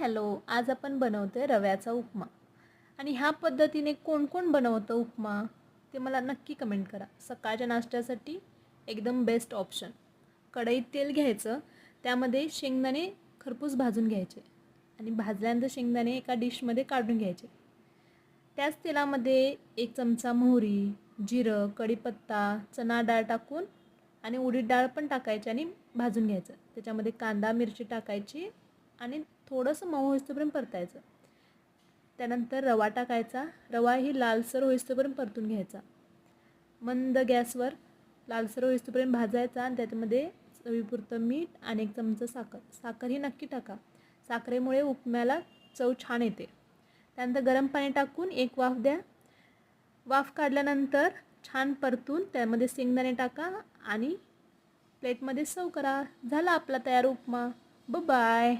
Hello आज आपण बनवतोय रव्याचा उपमा. आणि ह्या पद्धतीने कोण कोण बनवतं उपमा ते मला नक्की कमेंट करा. सकाळच्या नाश्त्यासाठी एकदम बेस्ट ऑप्शन कढईत तेल घ्यायचं त्यामध्ये शेंगदाणे खरपूस भाजून घ्यायचे आणि भाजल्यानंतर शेंगदाणे एका डिशमध्ये काढून घ्यायचे. त्याच तेलामध्ये एक चमचा मोहरी जिरं कढीपत्ता चणा डाळ टाकून आणि उडीद डाळ पण टाकायची आणि भाजून घ्यायचं. त्याच्यामध्ये कांदा मिरची टाकायची आणि थोडंसं मऊ होईस्तोपर्यंत परतायचं. त्यानंतर रवा टाकायचा. रवा ही लालसर होईस्तोपर्यंत परतून घ्यायचा. मंद गॅसवर लालसर होईस्तोपर्यंत भाजायचा आणि त्याच्यामध्ये चवीपुरतं मीठ आणि एक चमचा साखर. साखर ही नक्की टाका. साखरेमुळे उपम्याला चव छान येते. त्यानंतर गरम पाणी टाकून एक वाफ द्या. वाफ काढल्यानंतर छान परतून त्यामध्ये शेंगदाणे टाका आणि प्लेटमध्ये सर्व करा. झाला आपला तयार उपमा. ब बाय